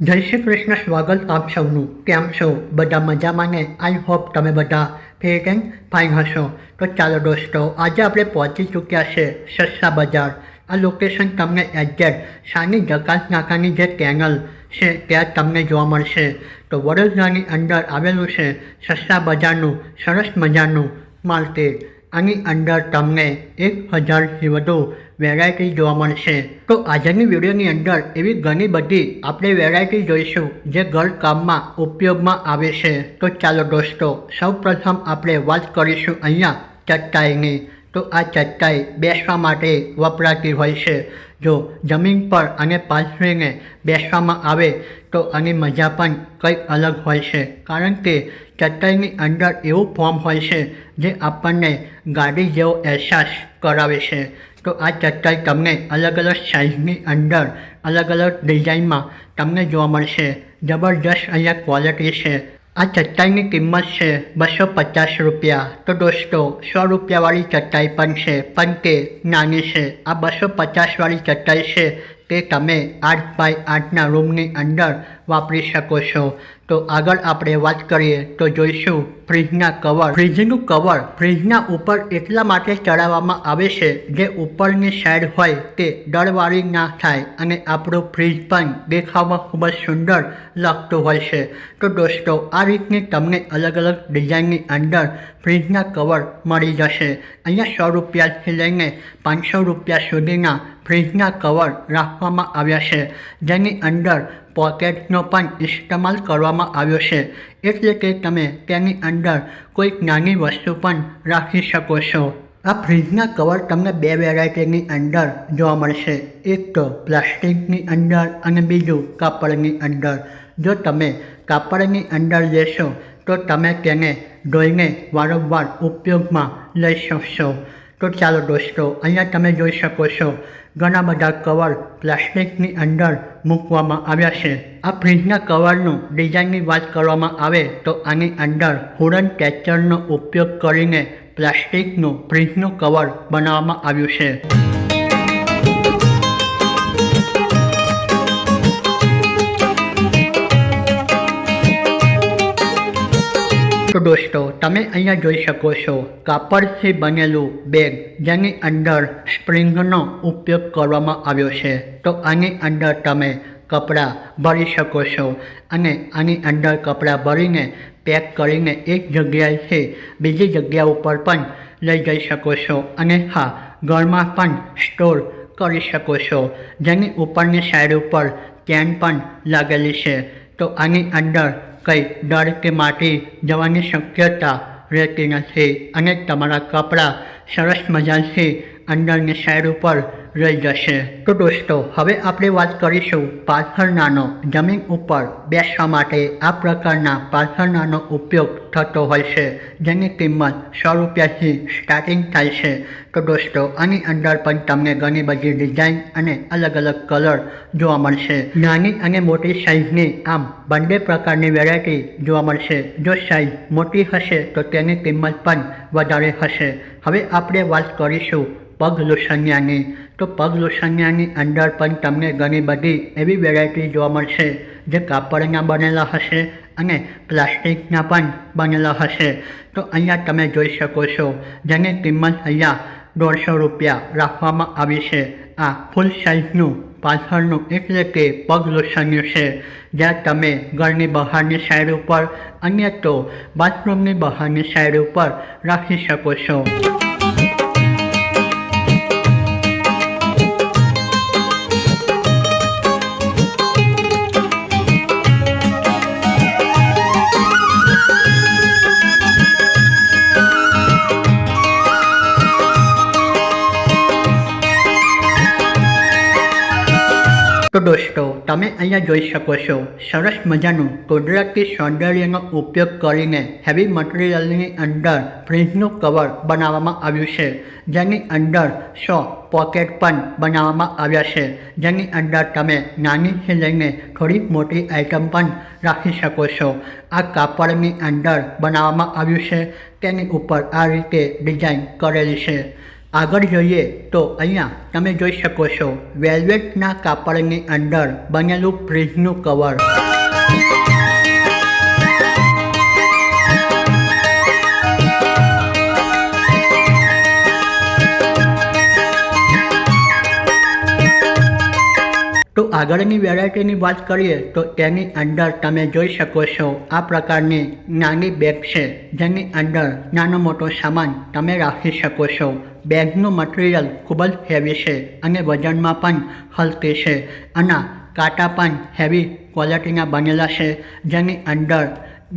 જય શ્રી કૃષ્ણ, સ્વાગત આપ સૌનું. કેમ છો? બધા મજામાં ને? આઈ હોપ તમે બધા ફિટ એન્ડ ફાઇન હશો. તો ચાલો દોસ્તો, આજે આપણે પહોંચી ચૂક્યા છે સસ્તા બજાર. આ લોકેશન તમને એક્ઝેક્ટ સાની જકાસ નાકાની જે કેનલ છે, ત્યાં તમને જોવા મળશે. તો વડોદરાની અંદર આવેલું છે સસ્તા બજારનું, સરસ મજાનું માર્કેટ. આની અંદર તમને એક હજારથી વધુ વેરાયટી જોવા મળશે. તો આજની વિડીયોની અંદર એવી ઘણી બધી આપણે વેરાયટી જોઈશું જે ઘરકામમાં ઉપયોગમાં આવે છે. તો ચાલો દોસ્તો, સૌપ્રથમ આપણે વાત કરીશું અહીંયા ચટાઈની. તો આ ચટાઈ બેસવા માટે વપરાતી હોય છે. જો જમીન પર અને પાથરીને બેસવામાં આવે તો આની મજા પણ કંઈક અલગ હોય છે. કારણ કે ચટાઈની અંદર એવું ફોર્મ હોય છે જે આપણને ગાડી જેવો અહેસાસ કરાવે છે. તો આ ચટાઈ તમને અલગ અલગ સાઇઝની અંદર, અલગ અલગ ડિઝાઇનમાં તમને જોવા મળશે. જબરજસ્ત અહીંયા ક્વોલિટી છે. આ ચટાઈની કિંમત છે બસો પચાસ રૂપિયા. તો દોસ્તો, સો રૂપિયાવાળી ચટાઈ પણ છે, પણ તે નાની છે. આ બસો પચાસવાળી ચટાઈ છે તે તમે આઠ બાય આઠના રૂમની અંદર વાપરી શકો છો. તો આગળ આપણે વાત કરીએ તો જોઈશું ફ્રીજના કવર. ફ્રીજનું કવર ફ્રીજના ઉપર એટલા માટે ચડાવવામાં આવે છે જે ઉપરની સાઈડ હોય તે ડળવાળી ના થાય અને આપણું ફ્રીજ પણ દેખાવમાં ખૂબ જ સુંદર લાગતું હોય છે. તો દોસ્તો, આ રીતની તમને અલગ અલગ ડિઝાઇનની અંદર ફ્રીજના કવર મળી જશે. અહીંયા સો રૂપિયાથી લઈને પાંચસો રૂપિયા સુધીના ફ્રીજના કવર રાખવામાં આવ્યા છે. જેની અંદર પોકેટનો પણ ઇસ્તેમાલ કરવામાં આવ્યો છે. એટલે કે તમે તેની અંદર કોઈક નાની વસ્તુ પણ રાખી શકો છો. આ ફ્રીજના કવર તમને બે વેરાયટીની અંદર જોવા મળશે. એક તો પ્લાસ્ટિકની અંદર અને બીજું કાપડની અંદર. જો તમે કાપડની અંદર લેશો, તો તમે તેને ધોઈને વારંવાર ઉપયોગમાં લઈ શકશો. તો ચાલો દોસ્તો, અહીંયા તમે જોઈ શકો છો, ઘણા બધા કવર પ્લાસ્ટિકની અંદર મૂકવામાં આવ્યા છે. આ ફ્રીજના કવરનું ડિઝાઇનની વાત કરવામાં આવે તો આની અંદર હુડન ટેચરનો ઉપયોગ કરીને પ્લાસ્ટિકનું ફ્રીજનું કવર બનાવવામાં આવ્યું છે. તો દોસ્તો તમે અહીંયા જોઈ શકો છો, કાપડથી બનેલું બેગ જેની અંદર સ્પ્રિંગનો ઉપયોગ કરવામાં આવ્યો છે. તો આની અંદર તમે કપડાં ભરી શકો છો અને આની અંદર કપડાં ભરીને પેક કરીને એક જગ્યાએથી બીજી જગ્યા ઉપર પણ લઈ જઈ શકો છો અને હા, ઘરમાં પણ સ્ટોર કરી શકો છો. જેની ઉપરની સાઈડ ઉપર ચેન પણ લાગેલી છે. તો આની અંદર કંઈ ડર કે માટી જવાની શક્યતા રહેતી નથી. અને તમારા કપડાં સરસ મજાથી અંદરની સાઈડ ઉપર રહી જશે. તો દોસ્તો, હવે આપણે વાત કરીશું પાથરણાનો જમીન ઉપર બેસવા માટે આ પ્રકારના પાથરણાનો ઉપયોગ થતો હોય છે, જેની કિંમત સો રૂપિયાથી સ્ટાર્ટિંગ થાય છે. તો દોસ્તો, આની અંદર પણ તમને ઘણી બધી ડિઝાઇન અને અલગ અલગ કલર જોવા મળશે. નાની અને મોટી સાઇઝની આમ બંને પ્રકારની વેરાયટી જોવા મળશે. જો સાઇઝ મોટી હશે તો તેની કિંમત પણ વધારે હશે. હવે આપણે વાત કરીશું પગ લોસનિયાની તો પગ લોસનિયાની અંદર પણ તમને ઘણી બધી એવી વેરાયટી જોવા મળશે જે કાપડના બનેલા હશે અને પ્લાસ્ટિકના પણ બનેલા હશે. તો અહીંયા તમે જોઈ શકો છો જેની કિંમત અહીંયા દોઢસો રૂપિયા રાખવામાં આવી છે. આ ફૂલ સાઇઝનું પાછળનું એટલે કે પગ લોસન્યું છે. જ્યાં તમે ઘરની બહારની સાઈડ ઉપર, અન્ય તો બાથરૂમની બહારની સાઈડ ઉપર રાખી શકો છો. તો દોસ્તો, તમે અહીંયા જોઈ શકો છો, સરસ મજાનું કુદરતી સૌંદર્યનો ઉપયોગ કરીને હેવી મટીરિયલની અંદર ફ્રીજનું કવર બનાવવામાં આવ્યું છે. જેની અંદર સો પોકેટ પણ બનાવવામાં આવ્યા છે. જેની અંદર તમે નાનીથી લઈને થોડી મોટી આઇટમ પણ રાખી શકો છો. આ કાપડની અંદર બનાવવામાં આવ્યું છે. તેની ઉપર આ રીતે ડિઝાઇન કરેલી છે. આગળ જોઈએ તો અહીંયા તમે જોઈ શકો છો વેલ્વેટના કાપડની અંદર બનેલું ફ્રીજનું કવર. તો આગળની વેરાયટીની વાત કરીએ તો તેની અંદર તમે જોઈ શકો છો આ પ્રકારની નાની બેગ છે જેની અંદર નાનો મોટો સામાન તમે રાખી શકો છો. બેગનું મટીરિયલ ખૂબ જ હેવી છે અને વજનમાં પણ હલકી છે અને કાંટા પણ હેવી ક્વોલિટીના બનેલા છે, જેની અંદર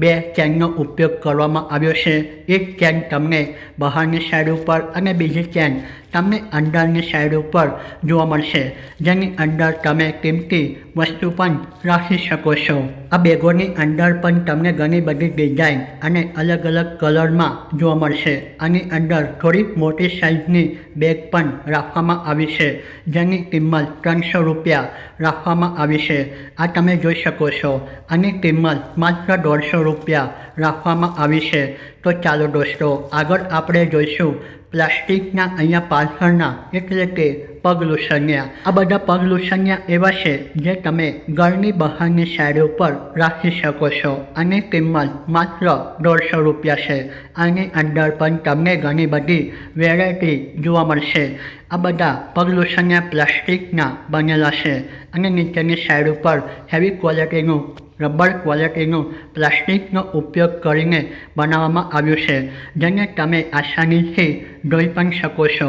બે ચેનનો ઉપયોગ કરવામાં આવ્યો છે. એક ચેન તમને બહારની સાઈડ ઉપર અને બીજી ચેન તમને અંદરની સાઈડ ઉપર જોવા મળશે, જેની અંદર તમે કિંમતી વસ્તુ પણ રાખી શકો છો. આ બેગોની અંદર પણ તમને ઘણી બધી ડિઝાઇન અને અલગ અલગ કલરમાં જોવા મળશે. આની અંદર થોડી મોટી સાઇઝની બેગ પણ રાખવામાં આવી છે, જેની કિંમત ત્રણસો રૂપિયા રાખવામાં આવી છે. આ તમે જોઈ શકો છો, આની કિંમત માત્ર દોઢસો રૂપિયા રાખવામાં આવી છે. તો ચાલો દોસ્તો, આગળ આપણે જોઈશું પ્લાસ્ટિકના અહીંયા પાછળના એટલે કે પગ લુસન્યા આ બધા પગ લુસન્યા એવા છે જે તમે ઘરની બહારની સાઈડ ઉપર રાખી શકો છો અને કિંમત માત્ર દોઢસો રૂપિયા છે. આની અંદર પણ તમને ઘણી બધી વેરાયટી જોવા મળશે. આ બધા પગ લુસન્યા પ્લાસ્ટિકના બનેલા છે અને નીચેની સાઈડ ઉપર હેવી ક્વોલિટીનું રબર ક્વોલિટીનું પ્લાસ્ટિકનો ઉપયોગ કરીને બનાવવામાં આવ્યું છે, જેને તમે આસાનીથી જોઈ પણ શકો છો.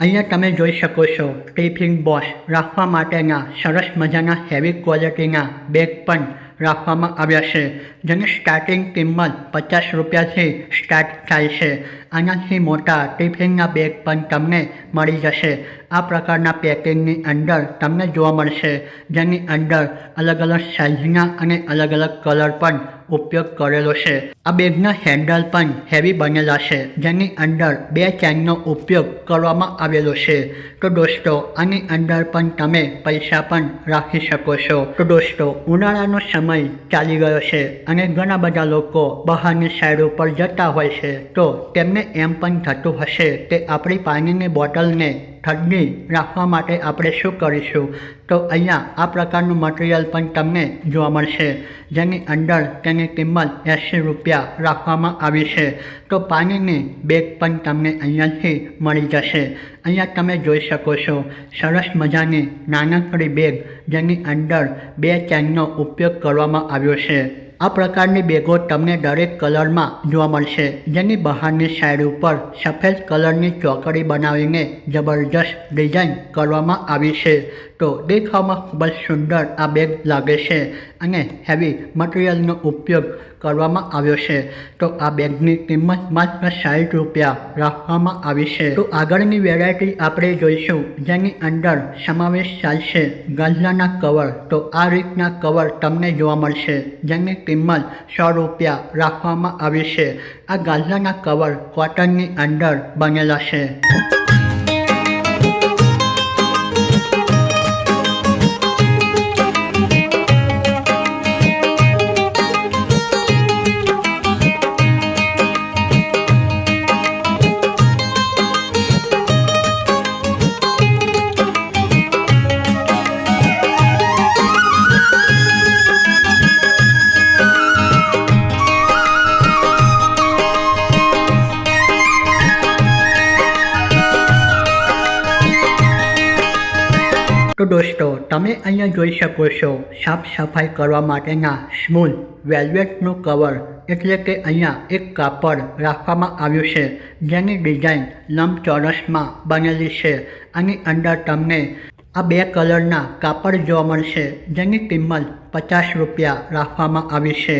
અહીંયા તમે જોઈ શકો છો, ટિફિન બોક્સ રાખવા માટેના સરસ મજાના હેવી ક્વોલિટીના બેગ પણ રાખવામાં આવ્યા છે. જેની સ્ટાર્ટિંગ કિંમત પચાસ રૂપિયાથી સ્ટાર્ટ થાય છે. આનાથી મોટા ટિફિનના બેગ પણ તમને મળી જશે. આ પ્રકારના પેકિંગની અંદર તમને જોવા મળશે. જેની અંદર અલગ અલગ સાઇઝના અને અલગ અલગ કલર પણ ઉપયોગ કરેલો છે. આ બેગના હેન્ડલ પણ હેવી બનેલા છે. જેની અંદર બે ચેનનો ઉપયોગ કરવામાં આવેલો છે. તો દોસ્તો, આની અંદર પણ તમે પૈસા પણ રાખી શકો છો. તો દોસ્તો, ઉનાળાનો સમય ચાલી ગયો છે. અને ઘણા બધા લોકો બહારની સાઈડ ઉપર જતા હોય છે, તો તેમને એમ પણ થતું હશે કે આપણી પાણીની બોટલને ઠંડી રાખવા માટે આપણે શું કરીશું. તો અહીંયા આ પ્રકારનું મટીરિયલ પણ તમને જોવા મળશે, જેની અંદર તેની કિંમત એંસી રૂપિયા રાખવામાં આવી છે. તો પાણીની બેગ પણ તમને અહીંયાથી મળી જશે. અહીંયા તમે જોઈ શકો છો, સરસ મજાની નાનકડી બેગ જેની અંદર બે ચેનનો ઉપયોગ કરવામાં આવ્યો છે. આ પ્રકારની બેગો તમને દરેક કલરમાં જોવા મળશે. જેની બહારની સાઈડ ઉપર સફેદ કલરની ચોકડી બનાવીને જબરજસ્ત ડિઝાઇન કરવામાં આવી છે. તો દેખાવમાં ખૂબ જ સુંદર આ બેગ લાગે છે અને હેવી મટીરિયલનો ઉપયોગ કરવામાં આવ્યો છે. તો આ બેગની કિંમત માત્ર સાઠ રૂપિયા રાખવામાં આવી છે. તો આગળની વેરાયટી આપણે જોઈશું, જેની અંદર સમાવેશ ચાલશે ગાઝલાના કવર. તો આ રીતના કવર તમને જોવા મળશે, જેની કિંમત સો રૂપિયા રાખવામાં આવી છે. આ ગાઝલાના કવર કોટનની અંદર બનેલા છે. દોસ્તો તમે અહીંયા જોઈ શકો છો, સાફ સફાઈ કરવા માટેના સ્મૂલ વેલ્વેટનું કવર એટલે કે અહીંયા એક કાપડ રાખવામાં આવ્યું છે, જેની ડિઝાઇન લંબચોરસમાં બનેલી છે. આની અંદર તમને આ બે કલરના કાપડ જોવા મળશે, જેની કિંમત પચાસ રૂપિયા રાખવામાં આવી છે.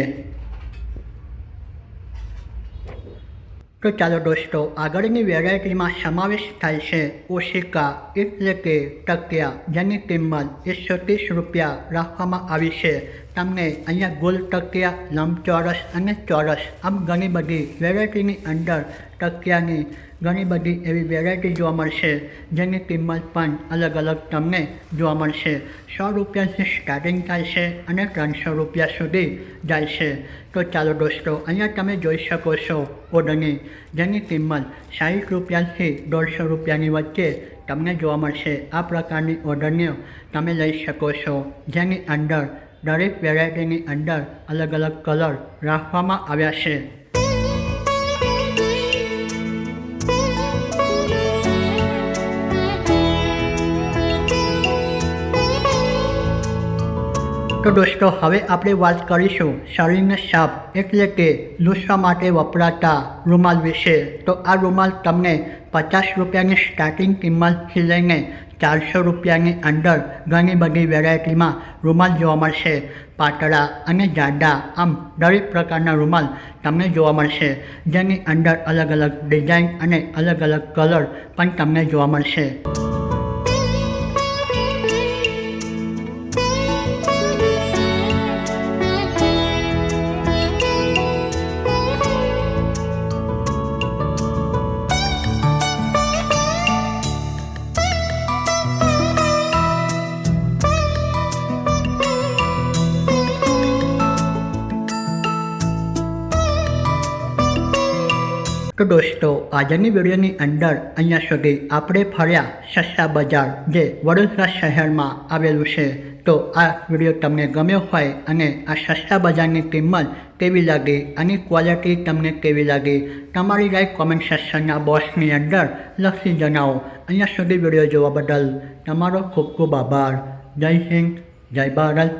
તો ચાલો દોસ્તો, આગળની વેરાયટીમાં સમાવેશ થાય છે ઓશિકા એટલે કે ટકિયા, જેની કિંમત એકસો ત્રીસ રૂપિયા રાખવામાં આવી છે. તમને અહીંયા ગોલ ટકિયા, લંબચોરસ અને ચોરસ, આમ ઘણી બધી વેરાયટીની અંદર ટકિયાની ઘણી બધી એવી વેરાયટી જોવા મળશે, જેની કિંમત પણ અલગ અલગ તમને જોવા મળશે. સો રૂપિયાથી સ્ટાર્ટિંગ થાય છે અને ત્રણસો રૂપિયા સુધી જાય છે. તો ચાલો દોસ્તો, અહીંયા તમે જોઈ શકો છો ઓડની જેની કિંમત સાઠ રૂપિયાથી દોઢસો રૂપિયાની વચ્ચે તમને જોવા મળશે. આ પ્રકારની ઓર્ડરને તમે લઈ શકો છો, જેની અંદર દરેક વેરાયટીની અંદર અલગ અલગ કલર રાખવામાં આવ્યા છે. તો દોસ્તો, હવે આપણે વાત કરીશું શરીરને સાફ એટલે કે લૂસવા માટે વપરાતા રૂમાલ વિશે. તો આ રૂમાલ તમને પચાસ રૂપિયાની સ્ટાર્ટિંગ કિંમતથી લઈને ચારસો રૂપિયાની અંદર ઘણી બધી વેરાયટીમાં રૂમાલ જોવા મળશે. પાતળા અને જાડા, આમ દરેક પ્રકારના રૂમાલ તમને જોવા મળશે. જેની અંદર અલગ અલગ ડિઝાઇન અને અલગ અલગ કલર પણ તમને જોવા મળશે. દોસ્તો આજની વિડીયોની અંદર અહીંયા સુધી આપણે ફર્યા સસ્તા બજાર જે વડોદરા શહેરમાં આવેલું છે. તો આ વીડિયો તમને ગમ્યો હોય અને આ સસ્તા બજારની કિંમત કેવી લાગી આની ક્વોલિટી તમને કેવી લાગી, તમારી રાય કોમેન્ટ સેક્શનના બોક્સની અંદર લખી જણાવો. અહીંયા સુધી વીડિયો જોવા બદલ તમારો ખૂબ ખૂબ આભાર. જય હિન્દ, જય ભારત.